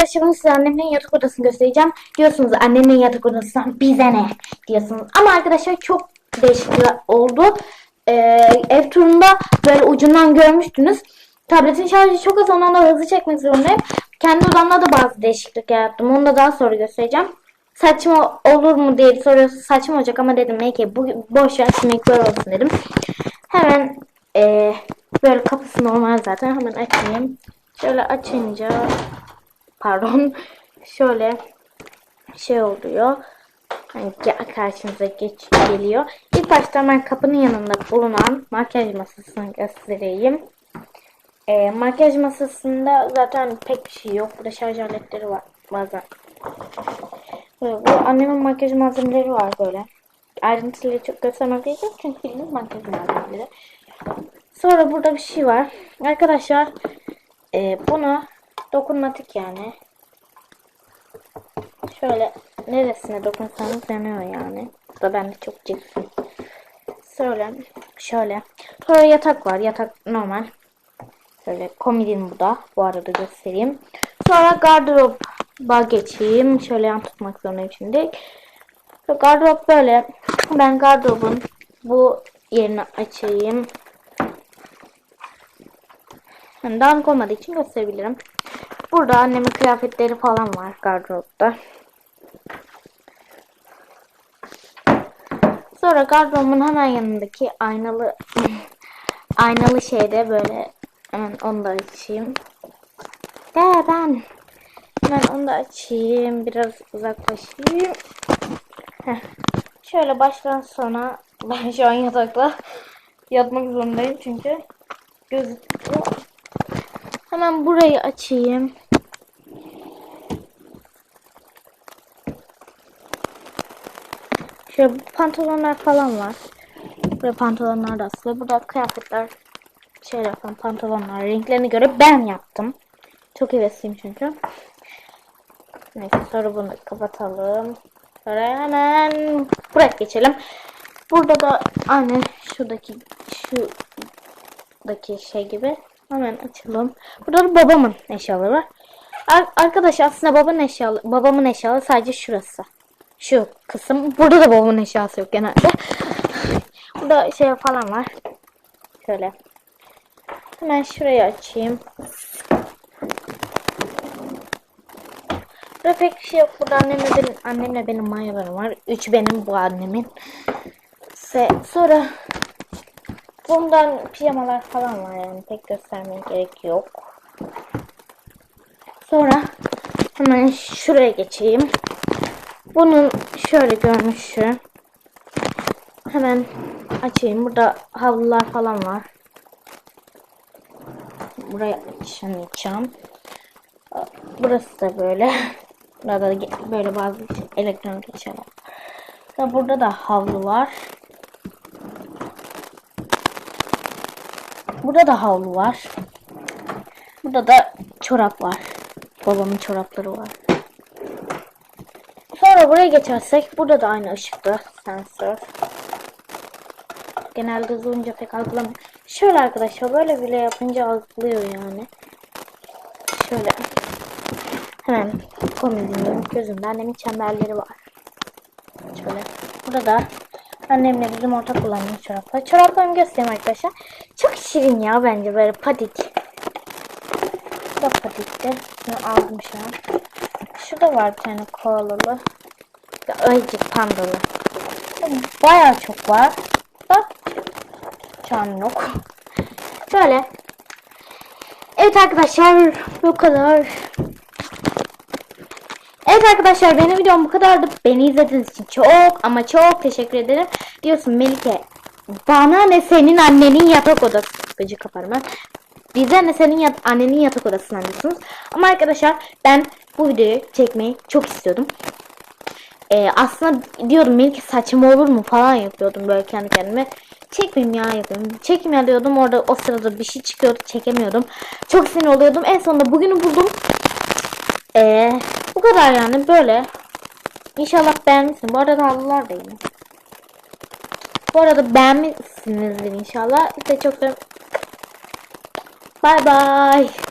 arkadaşlar ben size annemin yatak odasını göstereceğim. Diyorsunuz annemin yatak odasından bize ne diyorsunuz. Ama arkadaşlar çok değişik oldu. Ee, ev turunda böyle ucundan görmüştünüz. Tabletin şarjı çok az ondan da hızlı çekmek zorundayım. Kendi odamda da bazı değişiklikler yaptım. Onu da daha sonra göstereceğim. Saçma olur mu diye soruyorsunuz. Saçma olacak ama dedim belki bu boş ver şimdi böyle olsun dedim. Hemen ee, böyle kapısı normal zaten. Hemen açayım. Şöyle açınca pardon şöyle şey oluyor. Ge- karşınıza geç geliyor. İlk başta ben kapının yanında bulunan makyaj masasını göstereyim. Ee, makyaj masasında zaten pek bir şey yok. Burada şarj aletleri var bazen. Böyle, bu annemin makyaj malzemeleri var böyle. Ayrıntıları çok göstermek çünkü bildiğiniz makyaj malzemeleri. Sonra burada bir şey var. Arkadaşlar e, bunu dokunmatik yani. Şöyle neresine dokunsanız yanıyor yani. Bu da bende çok cilsim. Şöyle, şöyle. Sonra yatak var. Yatak normal. Şöyle komodin bu da. Bu arada göstereyim. Sonra gardıroba geçeyim. Şöyle yan tutmak zorundayım şimdi. Gardırop böyle. Ben gardırobun bu yerini açayım. Yani dağınık olmadığı için gösterebilirim. Burada annemin kıyafetleri falan var gardıropta. Sonra gardırobumun hemen yanındaki aynalı aynalı şeyde böyle hemen onu da açayım. De ben hemen onu da açayım. Biraz uzaklaşayım. Şöyle baştan sona ben şu an yatakta yatmak zorundayım çünkü gözüküyor. Hemen burayı açayım. Şöyle pantolonlar falan var. Burada pantolonlar da asılı. Burada kıyafetler şey yapan pantolonlar renklerine göre ben yaptım. Çok hevesliyim çünkü. Neyse sonra bunu kapatalım. Sonra hemen buraya geçelim. Burada da aynı şuradaki şuradaki şey gibi hemen açalım. Burada da babamın eşyaları var. Ar- arkadaş aslında babanın eşyalı babamın eşyaları sadece şurası. Şu kısım. Burada da babamın eşyası yok genelde. Burada şey falan var. Şöyle. Hemen şurayı açayım. Burada pek bir şey yok. Burada annemle benim, annemle benim mayolarım var. Üç benim bu annemin. Se sonra bundan pijamalar falan var yani pek göstermeye gerek yok. Sonra hemen şuraya geçeyim. Bunun şöyle görünüşü. Hemen açayım. Burada havlular falan var. Buraya açamayacağım. Burası da böyle. Burada da böyle bazı elektronik eşyalar. Ve burada da havlu var. Burada da havlu var. Burada da çorap var. Babamın çorapları var. Buraya geçersek burada da aynı ışıkta sensör. Genelde hızlı olunca pek algılamıyor. Şöyle arkadaşlar böyle bile yapınca algılıyor yani. Şöyle. Hemen komedinin gözümde annemin çemberleri var. Şöyle. Burada da annemle bizim ortak kullandığımız çoraplar. Çoraplarımı göstereyim arkadaşlar. Çok şirin ya bence böyle patik. Bu da patikti. Bunu aldım şu an. Şurada var bir tane koalalı. Ayıcık pandalı. Bayağı çok var. Bak. Şu an yok. Böyle. Evet arkadaşlar bu kadar. Evet arkadaşlar benim videom bu kadardı. Beni izlediğiniz için çok ama çok teşekkür ederim. Diyorsun Melike bana ne senin annenin yatak odası. Gıcı kaparım ben. Bize ne senin yat annenin yatak odasından diyorsunuz. Ama arkadaşlar ben bu videoyu çekmeyi çok istiyordum. Ee, aslında diyordum Melike saçma olur mu falan yapıyordum böyle kendi kendime. Çekmeyeyim ya yapıyorum. Çekim ya diyordum orada o sırada bir şey çıkıyordu çekemiyordum. Çok sinir oluyordum. En sonunda bugünü buldum. Ee, bu kadar yani böyle. İnşallah beğenmişsin. Bu arada havlular da yine. Bu arada beğenmişsinizdir inşallah. Size çok seviyorum. Bye bye.